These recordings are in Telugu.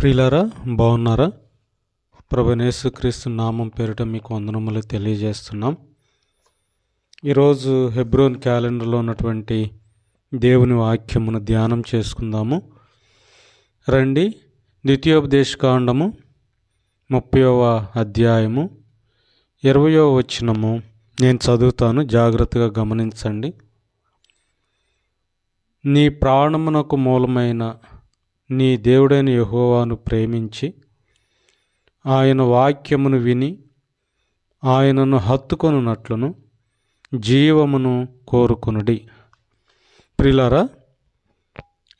ప్రియులారా బాగున్నారా? ప్రభు క్రీస్తు నామం పేరిట మీకు వందనములు తెలియజేస్తున్నాం. ఈరోజు హెబ్రోన్ క్యాలెండర్లో ఉన్నటువంటి దేవుని వాక్యమును ధ్యానం చేసుకుందాము. రండి ద్వితీయోపదేశకాండము ముప్పయవ అధ్యాయము ఇరవయో వచనము. నేను చదువుతాను జాగ్రత్తగా గమనించండి. నీ ప్రాణమునకు మూలమైన నీ దేవుడైన యహోవాను ప్రేమించి ఆయన వాక్యమును విని ఆయనను హత్తుకొనున్నట్లును జీవమును కోరుకునుడి. ప్రిలారా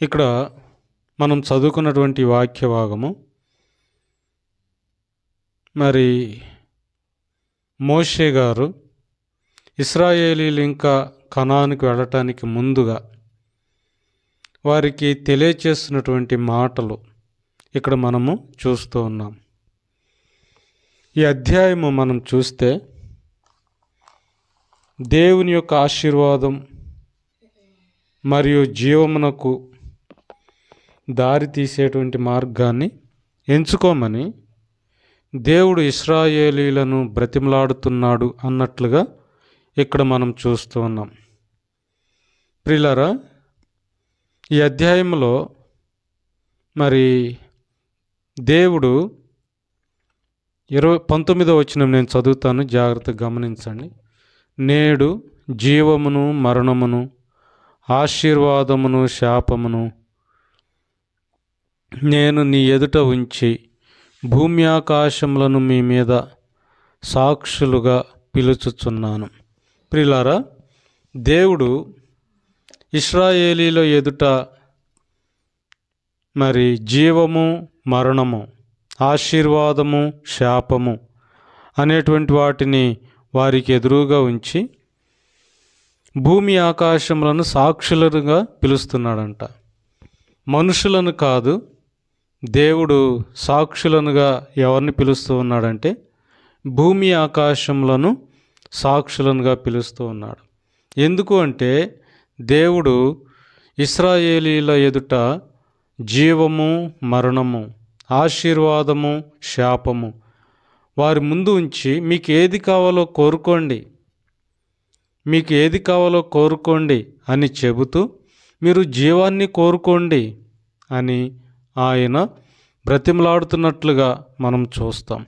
ఇక్కడ మనం చదువుకున్నటువంటి వాక్యభాగము మరి మోషే గారు ఇస్రాయేలీలు ఇంకా కణానికి వెళ్ళటానికి ముందుగా వారికి తెలియచేసినటువంటి మాటలు ఇక్కడ మనము చూస్తూ ఉన్నాం. ఈ అధ్యాయము మనం చూస్తే దేవుని యొక్క ఆశీర్వాదం మరియు జీవమునకు దారి తీసేటువంటి మార్గాన్ని ఎంచుకోమని దేవుడు ఇస్రాయేలీలను బ్రతిమలాడుతున్నాడు అన్నట్లుగా ఇక్కడ మనం చూస్తూ ఉన్నాం. ప్రిలరా ఈ అధ్యాయంలో మరి దేవుడు ఇరవై పంతొమ్మిదో వచ్చిన నేను చదువుతాను జాగ్రత్తగా గమనించండి. నేడు జీవమును మరణమును ఆశీర్వాదమును శాపమును నేను నీ ఎదుట ఉంచి భూమి ఆకాశములను మీ మీద సాక్షులుగా పిలుచుచున్నాను. ప్రిలారా దేవుడు ఇస్రాయేలీల ఎదుట మరి జీవము మరణము ఆశీర్వాదము శాపము అనేటువంటి వాటిని వారికి ఎదురుగా ఉంచి భూమి ఆకాశములను సాక్షులుగా పిలుస్తున్నాడంట. మనుషులను కాదు దేవుడు సాక్షులనుగా ఎవరిని పిలుస్తూ ఉన్నాడంటే భూమి ఆకాశములను సాక్షులనుగా పిలుస్తూ ఉన్నాడు. ఎందుకు అంటే దేవుడు ఇస్రాయేలీల ఎదుట జీవము మరణము ఆశీర్వాదము శాపము. వారి ముందు ఉంచి మీకు ఏది కావాలో కోరుకోండి. మీకు ఏది కావాలో కోరుకోండి అని చెబుతూ మీరు జీవాన్ని కోరుకోండి అని ఆయన బ్రతిమలాడుతున్నట్లుగా మనం చూస్తాం.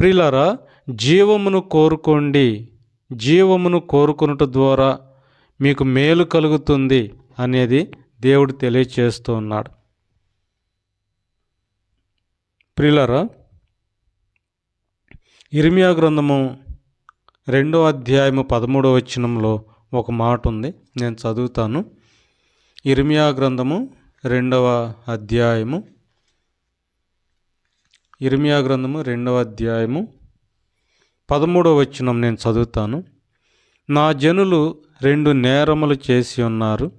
ప్రిలారా జీవమును కోరుకోండి. జీవమును కోరుకున్నట ద్వారా మీకు మేలు కలుగుతుంది అనేది దేవుడు తెలియచేస్తూ ఉన్నాడు. ప్రిలరా ఇర్మియా గ్రంథము రెండో అధ్యాయము పదమూడో వచనంలో ఒక మాట ఉంది. నేను చదువుతాను. ఇర్మియా గ్రంథము రెండవ అధ్యాయము ఇర్మియా గ్రంథము రెండవ అధ్యాయము పదమూడవ వచనం నేను చదువుతాను. నా జనులు రెండు నేరములు చేసి ఉన్నారు.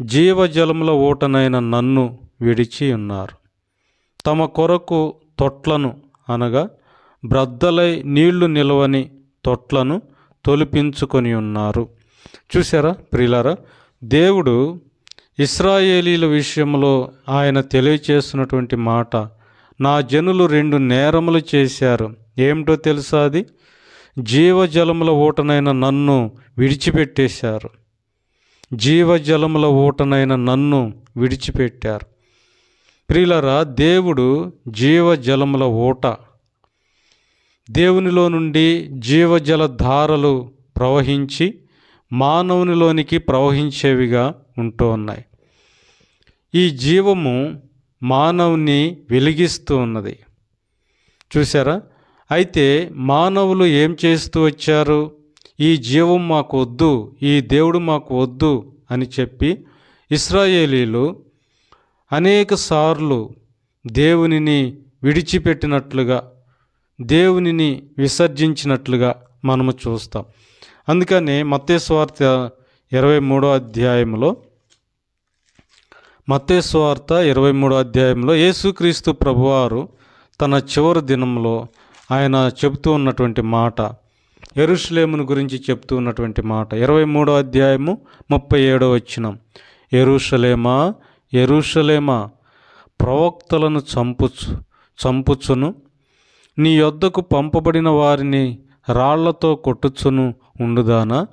జీవజలముల ఊటనైన నన్ను విడిచి ఉన్నారు. తమ కొరకు తొట్లను అనగా బ్రద్దలై నీళ్ళు నిలవని తొట్లను తొలిపించుకొని ఉన్నారు. చూసారా ప్రియులారా దేవుడు ఇస్రాయేలీల విషయంలో ఆయన తెలియచేస్తున్నటువంటి మాట నా జనులు రెండు నేరములు చేశారు. ఏమిటో తెలుసా అది? జీవజలముల ఊటనైన నన్ను విడిచిపెట్టేశారు. జీవజలముల ఊటనైన నన్ను విడిచిపెట్టారు. ప్రియులరా దేవుడు జీవజలముల ఊట. దేవునిలో నుండి జీవజల ధారలు ప్రవహించి మానవునిలోనికి ప్రవహించేవిగా ఉంటూ ఉన్నాయి. ఈ జీవము మానవుని వెలిగిస్తూ ఉన్నది. చూసారా అయితే మానవులు ఏం చేస్తూ వచ్చారు? ఈ జీవం మాకు వద్దు ఈ దేవుడు మాకు వద్దు అని చెప్పి ఇస్రాయేలీలు అనేక సార్లు దేవునిని విడిచిపెట్టినట్లుగా దేవునిని విసర్జించినట్లుగా మనము చూస్తాం. అందుకని మత్తేశ్వార్త ఇరవై మూడో అధ్యాయంలో మత్తేశ్వార్త ఇరవై మూడో అధ్యాయంలో యేసుక్రీస్తు ప్రభువారు తన చివరి దినంలో ఆయన చెబుతూ ఉన్నటువంటి మాట ఎరుషులేమును గురించి చెప్తూ ఉన్నటువంటి మాట. ఇరవై మూడో అధ్యాయము ముప్పై ఏడో వచ్చినం ఎరుషలేమా ఎరుషలేమా ప్రవక్తలను చంపుచు చంపుచును. నీ యొద్దకు పంపబడిన వారిని రాళ్ళతో కొట్టుచును ఉండుదానా?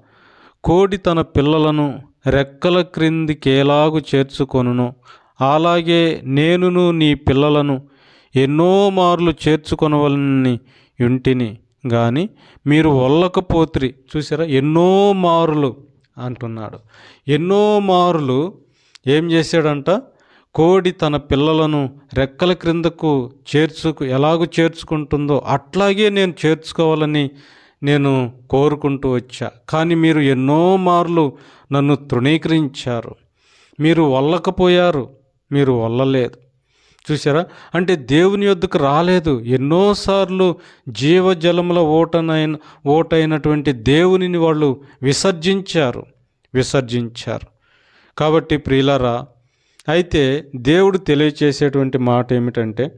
కోడి తన పిల్లలను రెక్కల క్రిందికేలాగు చేర్చుకొనును. అలాగే నేనును నీ పిల్లలను ఎన్నో మార్లు చేర్చుకొనవలని ఇంటిని కానీ మీరు వల్లకపోత్రి. చూసారా ఎన్నో మారులు అంటున్నాడు. ఎన్నో మారులు ఏం చేశాడంట? కోడి తన పిల్లలను రెక్కల క్రిందకు చేర్చుకు ఎలాగూ చేర్చుకుంటుందో అట్లాగే నేను చేర్చుకోవాలని నేను కోరుకుంటూ వచ్చా. కానీ మీరు ఎన్నో మార్లు నన్ను తృణీకరించారు. మీరు వల్లకపోయారు. మీరు వల్లలేదు. చూసారా అంటే దేవుని యొద్దకు రాలేదు. ఎన్నోసార్లు జీవజలముల ఓటనైన ఓటైనటువంటి దేవునిని వాళ్ళు విసర్జించారు. విసర్జించారు. కాబట్టి ప్రియులరా అయితే దేవుడు తెలియచేసేటువంటి మాట ఏమిటంటే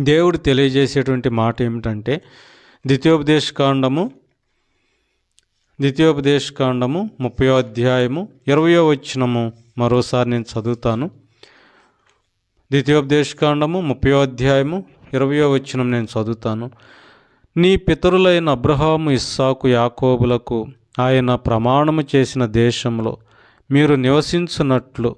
దేవుడు తెలియజేసేటువంటి మాట ఏమిటంటే ద్వితీయోపదేశ కాండము ద్వితీయోపదేశ కాండము ముప్పయో అధ్యాయము ఇరవయో వచ్చినము మరోసారి నేను చదువుతాను. ద్వితీయోపదేశకాండము ముప్పయో అధ్యాయము ఇరవయో వచ్చినం నేను చదువుతాను. నీ పితరులైన అబ్రహాము ఇస్సాకు యాకోబులకు ఆయన ప్రమాణము చేసిన దేశంలో మీరు నివసించున్నట్లు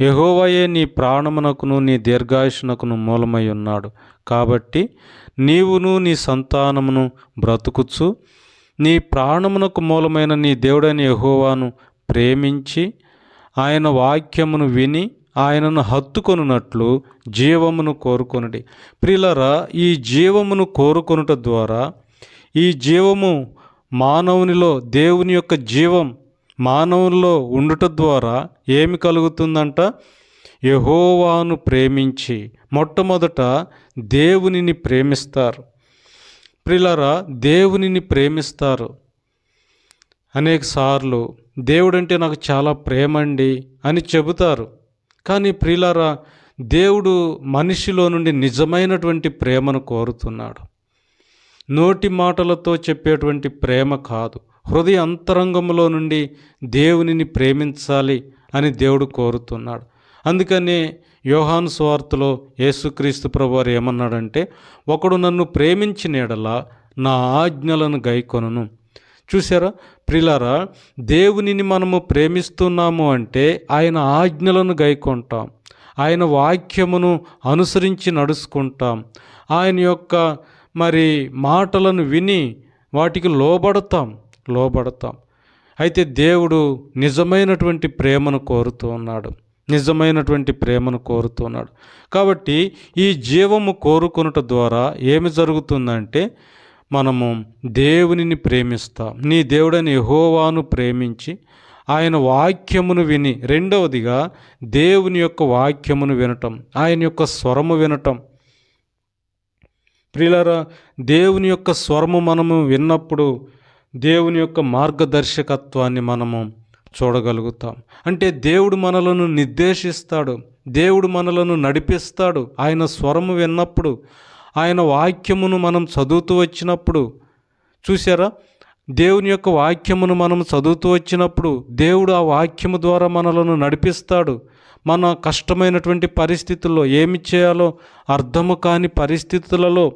యహోవయే నీ ప్రాణమునకును నీ దీర్ఘాయుషునకును మూలమై ఉన్నాడు. కాబట్టి నీవును నీ సంతానమును బ్రతుకుచు. నీ ప్రాణమునకు మూలమైన నీ దేవుడైన యహోవాను ప్రేమించి ఆయన వాక్యమును విని ఆయనను హత్తుకొనున్నట్లు జీవమును కోరుకొనుడి. ప్రిలరా ఈ జీవమును కోరుకొనుట ద్వారా ఈ జీవము మానవునిలో దేవుని యొక్క జీవం మానవునిలో ఉండుట ద్వారా ఏమి కలుగుతుందంట? యహోవాను ప్రేమించి మొట్టమొదట దేవునిని ప్రేమిస్తారు. ప్రిలరా దేవునిని ప్రేమిస్తారు. అనేక సార్లు దేవుడంటే నాకు చాలా ప్రేమండి అని చెబుతారు. కానీ ప్రియులారా దేవుడు మనిషిలో నుండి నిజమైనటువంటి ప్రేమను కోరుతున్నాడు. నోటి మాటలతో చెప్పేటువంటి ప్రేమ కాదు. హృదయ అంతరంగంలో నుండి దేవునిని ప్రేమించాలి అని దేవుడు కోరుతున్నాడు. అందుకనే యోహాను స్వార్తలో యేసుక్రీస్తు ప్రభువారు ఏమన్నాడంటే ఒకడు నన్ను ప్రేమించినడలా నా ఆజ్ఞలను గైకొనను. చూసారా ప్రిలారా దేవునిని మనము ప్రేమిస్తున్నాము అంటే ఆయన ఆజ్ఞలను గైకొంటాం. ఆయన వాక్యమును అనుసరించి నడుచుకుంటాం. ఆయన యొక్క మరి మాటలను విని వాటికి లోబడతాం. లోబడతాం. అయితే దేవుడు నిజమైనటువంటి ప్రేమను కోరుతూ ఉన్నాడు. నిజమైనటువంటి ప్రేమను కోరుతున్నాడు కాబట్టి ఈ జీవము కోరుకొనుట ద్వారా ఏమి జరుగుతుందంటే మనము దేవునిని ప్రేమిస్తాం. నీ దేవుడని యహోవాను ప్రేమించి ఆయన వాక్యమును విని రెండవదిగా దేవుని యొక్క వాక్యమును వినటం ఆయన యొక్క స్వరము వినటం. ప్రియులరా దేవుని యొక్క స్వరము మనము విన్నప్పుడు దేవుని యొక్క మార్గదర్శకత్వాన్ని మనము చూడగలుగుతాం. అంటే దేవుడు మనలను నిర్దేశిస్తాడు దేవుడు మనలను నడిపిస్తాడు. ఆయన స్వరము విన్నప్పుడు ఆయన వాక్యమును మనం చదువుతూ వచ్చినప్పుడు చూసారా దేవుని యొక్క వాక్యమును మనం చదువుతూ వచ్చినప్పుడు దేవుడు ఆ వాక్యము ద్వారా మనలను నడిపిస్తాడు. మన కష్టమైనటువంటి పరిస్థితుల్లో ఏమి చేయాలో అర్థము కాని పరిస్థితులలో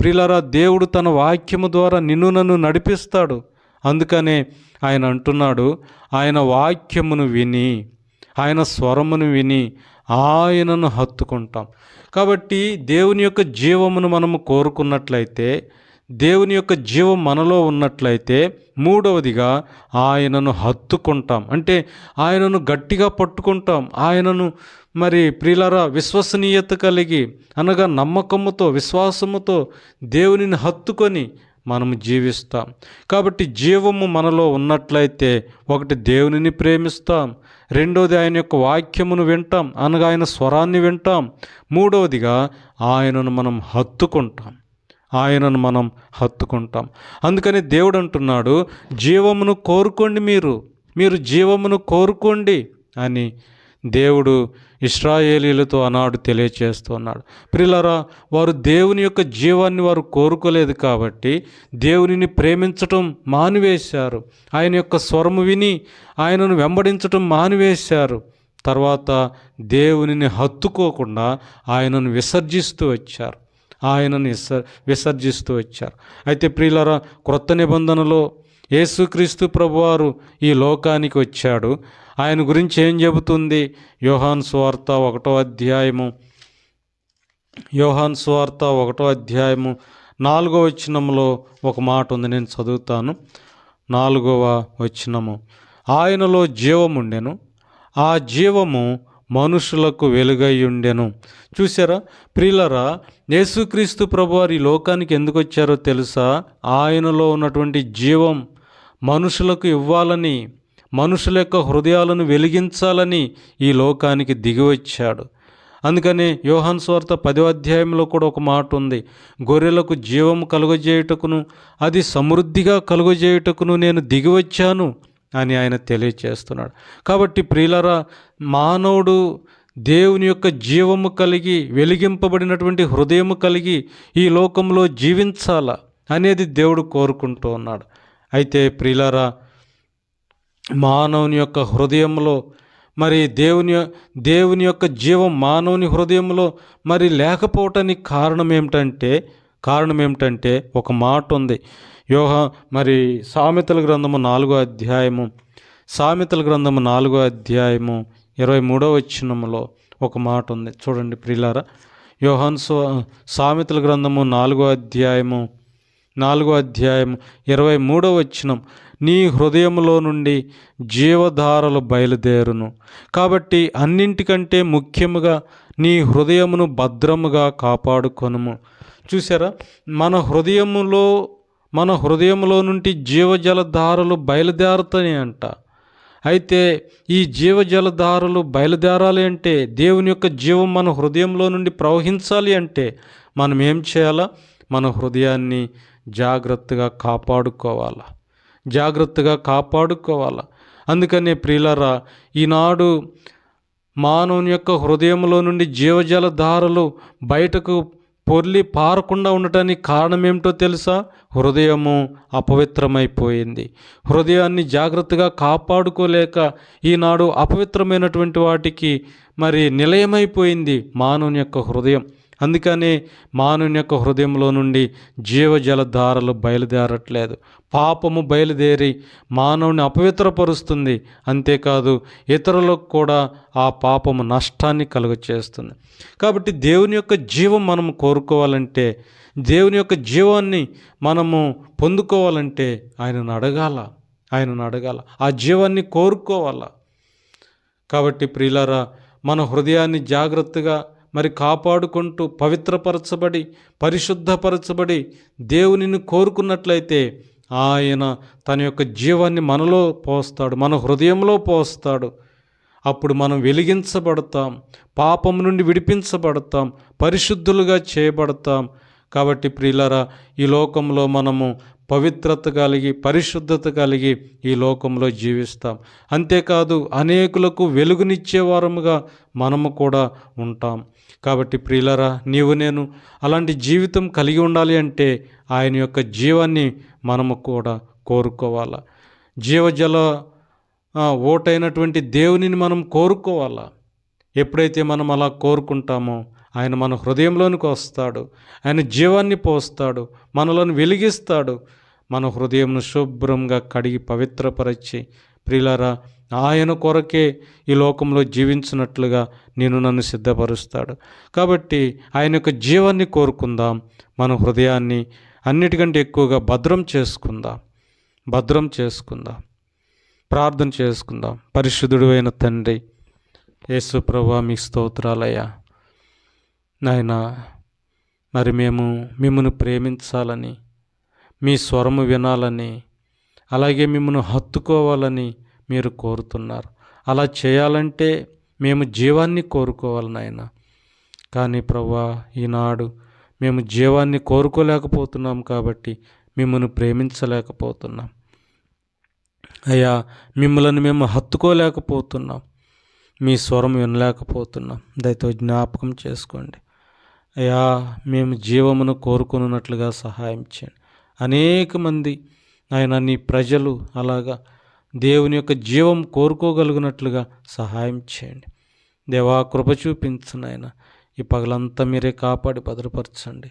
ప్రిలరా దేవుడు తన వాక్యము ద్వారా నిన్ను నన్ను నడిపిస్తాడు. అందుకనే ఆయన అంటున్నాడు ఆయన వాక్యమును విని ఆయన స్వరమును విని ఆయనను హత్తుకుంటాం. కాబట్టి దేవుని యొక్క జీవమును మనము కోరుకున్నట్లయితే దేవుని యొక్క జీవం మనలో ఉన్నట్లయితే మూడవదిగా ఆయనను హత్తుకుంటాం. అంటే ఆయనను గట్టిగా పట్టుకుంటాం. ఆయనను మరి ప్రియులరా విశ్వసనీయత కలిగి అనగా నమ్మకముతో విశ్వాసముతో దేవునిని హత్తుకొని మనము జీవిస్తాం. కాబట్టి జీవము మనలో ఉన్నట్లయితే ఒకటి దేవునిని ప్రేమిస్తాం. రెండవది ఆయన యొక్క వాక్యమును వింటాం అనగా ఆయన స్వరాన్ని వింటాం. మూడవదిగా ఆయనను మనం హత్తుకుంటాం. ఆయనను మనం హత్తుకుంటాం. అందుకని దేవుడు అంటున్నాడు జీవమును కోరుకోండి మీరు. మీరు జీవమును కోరుకోండి అని దేవుడు ఇస్రాయేలీలతో ఆనాడు తెలియచేస్తున్నాడు. ప్రిలరా వారు దేవుని యొక్క జీవాన్ని వారు కోరుకోలేదు కాబట్టి దేవునిని ప్రేమించటం మానివేశారు. ఆయన యొక్క స్వరము విని ఆయనను వెంబడించటం మానివేశారు. తర్వాత దేవునిని హత్తుకోకుండా ఆయనను విసర్జిస్తూ వచ్చారు. ఆయనను విస విసర్జిస్తూ వచ్చారు. అయితే ప్రియులరా క్రొత్త నిబంధనలో యేసుక్రీస్తు ప్రభువారు ఈ లోకానికి వచ్చాడు. ఆయన గురించి ఏం చెబుతుంది? యోహాన్ స్వార్త ఒకటో అధ్యాయము. యోహాన్ స్వార్త ఒకటో అధ్యాయము నాలుగో వచనంలో ఒక మాట ఉంది. నేను చదువుతాను. నాలుగవ వచనము. ఆయనలో జీవముండెను ఆ జీవము మనుషులకు వెలుగై ఉండెను. చూసారా ప్రియులరా యేసుక్రీస్తు ప్రభువారు ఈ లోకానికి ఎందుకు వచ్చారో తెలుసా? ఆయనలో ఉన్నటువంటి జీవం మనుషులకు ఇవ్వాలని మనుషుల యొక్క హృదయాలను వెలిగించాలని ఈ లోకానికి దిగివచ్చాడు. అందుకనే యోహాన్ స్వార్త పదో అధ్యాయంలో కూడా ఒక మాట ఉంది. గొర్రెలకు జీవము కలుగజేయుటకును అది సమృద్ధిగా కలుగజేయుటకును నేను దిగివచ్చాను అని ఆయన తెలియచేస్తున్నాడు. కాబట్టి ప్రియులరా మానవుడు దేవుని యొక్క జీవము కలిగి వెలిగింపబడినటువంటి హృదయము కలిగి ఈ లోకంలో జీవించాల అనేది దేవుడు కోరుకుంటూ ఉన్నాడు. అయితే ప్రియులరా మానవుని యొక్క హృదయంలో మరి దేవుని దేవుని యొక్క జీవం మానవుని హృదయంలో మరి లేకపోవటానికి కారణం ఏమిటంటే కారణం ఏమిటంటే ఒక మాట ఉంది. యోహ మరి సామెతల గ్రంథము నాలుగో అధ్యాయము సామెతల గ్రంథము నాలుగో అధ్యాయము ఇరవై మూడో వచ్చినములో ఒక మాట ఉంది. చూడండి ప్రిలారా యోహాన్ సో సామెతల గ్రంథము నాలుగో అధ్యాయము నాలుగో అధ్యాయం ఇరవై మూడో వచనం నీ హృదయంలో నుండి జీవధారలు బయలుదేరును. కాబట్టి అన్నింటికంటే ముఖ్యముగా నీ హృదయమును భద్రముగా కాపాడుకొనుము. చూసారా మన హృదయములో మన హృదయంలో నుండి జీవజలధారలు బయలుదేరుతాయి అంట. అయితే ఈ జీవజలధారలు బయలుదేరాలి అంటే దేవుని యొక్క జీవం మన హృదయంలో నుండి ప్రవహించాలి అంటే మనం ఏం చేయాలా? మన హృదయాన్ని జాగ్రత్తగా కాపాడుకోవాలా. జాగ్రత్తగా కాపాడుకోవాలా. అందుకనే ప్రియులరా ఈనాడు మానవుని యొక్క హృదయంలో నుండి జీవజల ధారలు బయటకు పొర్లి పారకుండా ఉండటానికి కారణం ఏమిటో తెలుసా? హృదయము అపవిత్రమైపోయింది. హృదయాన్ని జాగ్రత్తగా కాపాడుకోలేక ఈనాడు అపవిత్రమైనటువంటి వాటికి మరి నిలయమైపోయింది మానవుని యొక్క హృదయం. అందుకనే మానవుని యొక్క హృదయంలో నుండి జీవజలధారలు బయలుదేరట్లేదు. పాపము బయలుదేరి మానవుని అపవిత్రపరుస్తుంది. అంతేకాదు ఇతరులకు కూడా ఆ పాపము నష్టాన్ని కలుగచేస్తుంది. కాబట్టి దేవుని యొక్క జీవం మనం కోరుకోవాలంటే దేవుని యొక్క జీవాన్ని మనము పొందుకోవాలంటే ఆయనను అడగాల. ఆయనను అడగాల. ఆ జీవాన్ని కోరుకోవాల. కాబట్టి ప్రియులారా మన హృదయాన్ని జాగ్రత్తగా మరి కాపాడుకుంటూ పవిత్రపరచబడి పరిశుద్ధపరచబడి దేవునిని కోరుకున్నట్లయితే ఆయన తన యొక్క జీవాన్ని మనలో పోస్తాడు మన హృదయంలో పోస్తాడు. అప్పుడు మనం వెలిగించబడతాం పాపం నుండి విడిపించబడతాం పరిశుద్ధులుగా చేయబడతాం. కాబట్టి ప్రియులరా ఈ లోకంలో మనము పవిత్రత కలిగి పరిశుద్ధత కలిగి ఈ లోకంలో జీవిస్తాం. అంతేకాదు అనేకులకు వెలుగునిచ్చే వారముగా మనము కూడా ఉంటాం. కాబట్టి ప్రియులరా నీవు నేను అలాంటి జీవితం కలిగి ఉండాలి అంటే ఆయన యొక్క జీవాన్ని మనము కూడా కోరుకోవాలా? జీవజల ఓటైనటువంటి దేవునిని మనం కోరుకోవాలా? ఎప్పుడైతే మనం అలా కోరుకుంటామో ఆయన మన హృదయంలోనికి వస్తాడు. ఆయన జీవాన్ని పోస్తాడు. మనలను వెలిగిస్తాడు. మన హృదయంను శుభ్రంగా కడిగి పవిత్రపరచి ప్రిలారా ఆయన కొరకే ఈ లోకంలో జీవించినట్లుగా నేను నన్ను సిద్ధపరుస్తాడు. కాబట్టి ఆయన యొక్క జీవాన్ని కోరుకుందాం. మన హృదయాన్ని అన్నిటికంటే ఎక్కువగా భద్రం చేసుకుందాం. భద్రం చేసుకుందాం. ప్రార్థన చేసుకుందాం. పరిశుద్ధుడు అయిన తండ్రి యేసు ప్రభా మీ స్తోత్రాలయ్యా. నాయన మరి మేము మిమ్మల్ని ప్రేమించాలని మీ స్వరము వినాలని అలాగే మిమ్మల్ని హత్తుకోవాలని మీరు కోరుతున్నారు. అలా చేయాలంటే మేము జీవాన్ని కోరుకోవాలి నాయన. కానీ ప్రభా ఈనాడు మేము జీవాన్ని కోరుకోలేకపోతున్నాం కాబట్టి మిమ్మల్ని ప్రేమించలేకపోతున్నాం. అయ్యా మిమ్మల్ని మేము హత్తుకోలేకపోతున్నాం. మీ స్వరం వినలేకపోతున్నాం. దయతో జ్ఞాపకం చేసుకోండి. అయ్యా మేము జీవమును కోరుకున్నట్లుగా సహాయం చేయండి. అనేక మంది ఆయన నీ ప్రజలు అలాగా దేవుని యొక్క జీవం కోరుకోగలిగినట్లుగా సహాయం చేయండి. దేవా కృప చూపించు ఆయన ఈ పగలంతా మీరే కాపాడి భద్రపరచండి.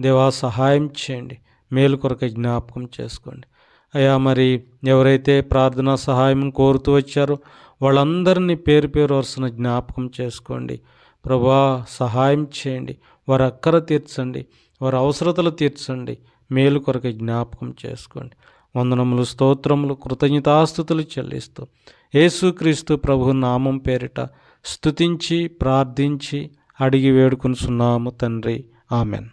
దేవా సహాయం చేయండి. మేలు కొరకై జ్ఞాపకం చేసుకోండి. అయ్యా మరి ఎవరైతే ప్రార్థనా సహాయం కోరుతూ వచ్చారో వాళ్ళందరినీ పేరు పేరు వరుసన జ్ఞాపకం చేసుకోండి. ప్రభా సహాయం చేయండి. వారి అక్కర తీర్చండి వారి అవసరతలు తీర్చండి మేలు కొరకు జ్ఞాపకం చేసుకోండి. వందనములు స్తోత్రములు కృతజ్ఞతాస్థుతులు చెల్లిస్తూ యేసుక్రీస్తు ప్రభు నామం పేరిట స్తుతించి ప్రార్థించి అడిగి వేడుకొనుచున్నాము తండ్రి. ఆమెన్.